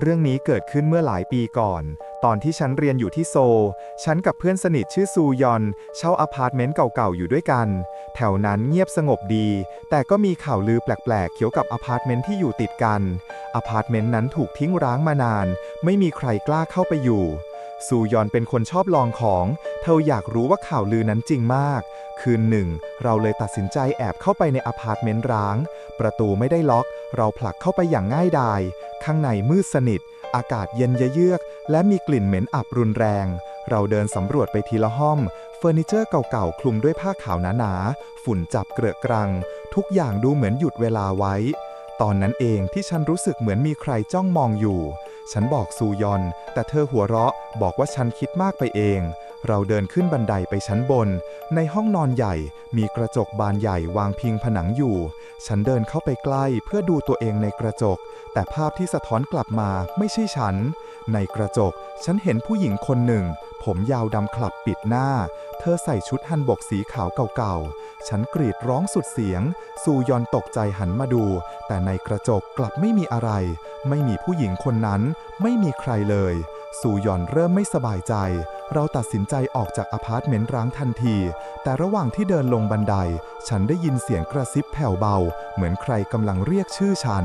เรื่องนี้เกิดขึ้นเมื่อหลายปีก่อน ตอนที่ฉันเรียนอยู่ที่โซลฉันกับเพื่อนสนิทชื่อซูยอน เช่าอพาร์ตเมนต์เก่าๆ อยู่ด้วยกัน แถวนั้นเงียบสงบดี แต่ก็มีข่าวลือแปลกๆ เกี่ยวกับอพาร์ตเมนต์ที่อยู่ติดกันอพาร์ตเมนต์นั้นถูกทิ้งร้างมานาน ไม่มีใครกล้าเข้าไปอยู่ซูยอนเป็นคนชอบลองของ เธออยากรู้ว่าข่าวลือนั้นจริงมาก คืนหนึ่ง เราเลยตัดสินใจแอบเข้าไปในอพาร์ตเมนต์ร้าง ประตูไม่ได้ล็อก เราผลักเข้าไปอย่างง่ายดาย ข้างในมืดสนิท อากาศเย็นเยือก และมีกลิ่นเหม็นอับรุนแรง เราเดินสำรวจไปทีละห้อง เฟอร์นิเจอร์เก่าๆ คลุมด้วยผ้าขาวหนาๆ ฝุ่นจับเกลอะกรัง ทุกอย่างดูเหมือนหยุดเวลาไว้ ตอนนั้นเองที่ฉันรู้สึกเหมือนมีใครจ้องมองอยู่ ฉันบอกซูยอน แต่เธอหัวเราะ บอกว่าฉันคิดมากไปเอง เราเดินขึ้นบันไดไปชั้นบน ในห้องนอนใหญ่มีกระจกบานใหญ่วางพิงผนังอยู่ ฉันเดินเข้าไปใกล้เพื่อดูตัวเองในกระจก แต่ภาพที่สะท้อนกลับมาไม่ใช่ฉัน ในกระจกฉันเห็นผู้หญิงคนหนึ่ง ผมยาวดำคลับปิดหน้า เธอใส่ชุดฮันบกสีขาวเก่าๆ ฉันกรีดร้องสุดเสียง ซูยอนตกใจหันมาดู แต่ในกระจกกลับไม่มีอะไร ไม่มีผู้หญิงคนนั้น ไม่มีใครเลย ซูยอนเริ่มไม่สบายใจ เราตัดสินใจออกจากอพาร์ตเมนต์ร้างทันที แต่ระหว่างที่เดินลงบันได ฉันได้ยินเสียงกระซิบแผ่วเบา เหมือนใครกำลังเรียกชื่อฉัน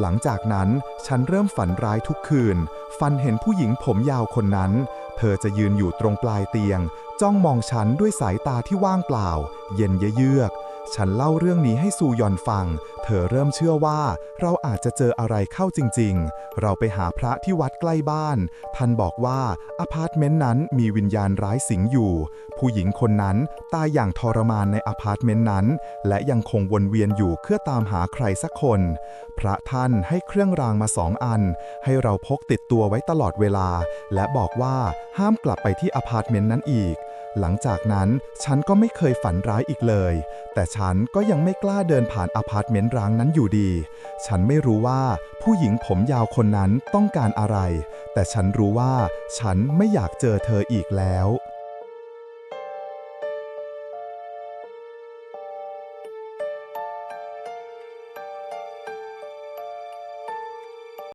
หลังจากนั้นฉันเริ่มฝันร้ายทุกคืน ฝันเห็นผู้หญิงผมยาวคนนั้น เธอจะยืนอยู่ตรงปลายเตียง จ้องมองฉันด้วยสายตาที่ว่างเปล่า เย็นเยือก ฉันเล่าเรื่องนี้ให้ซูยอนฟัง เธอเริ่มเชื่อว่า เราอาจจะเจออะไรเข้าจริง ๆ เราไปหาพระที่วัดใกล้บ้าน ท่านบอกว่าอพาร์ตเมนต์นั้นมีวิญญาณร้ายสิงอยู่ ผู้หญิงคนนั้นตายอย่างทรมานในอพาร์ตเมนต์นั้น และยังคงวนเวียนอยู่เพื่อตามหาใครสักคน พระท่านให้เครื่องรางมาสองอัน ให้เราพกติดตัวไว้ตลอดเวลา และบอกว่าห้ามกลับไปที่อพาร์ตเมนต์นั้นอีก หลังจากนั้นฉันก็ไม่เคยฝันร้ายอีกเลย แต่ฉันก็ยังไม่กล้าเดินผ่านอพาร์ตเมนต์ร้างนั้นอยู่ดี ฉันไม่รู้ว่าผู้หญิงผมยาวคนนั้นต้องการอะไร แต่ฉันรู้ว่าฉันไม่อยากเจอเธออีกแล้ว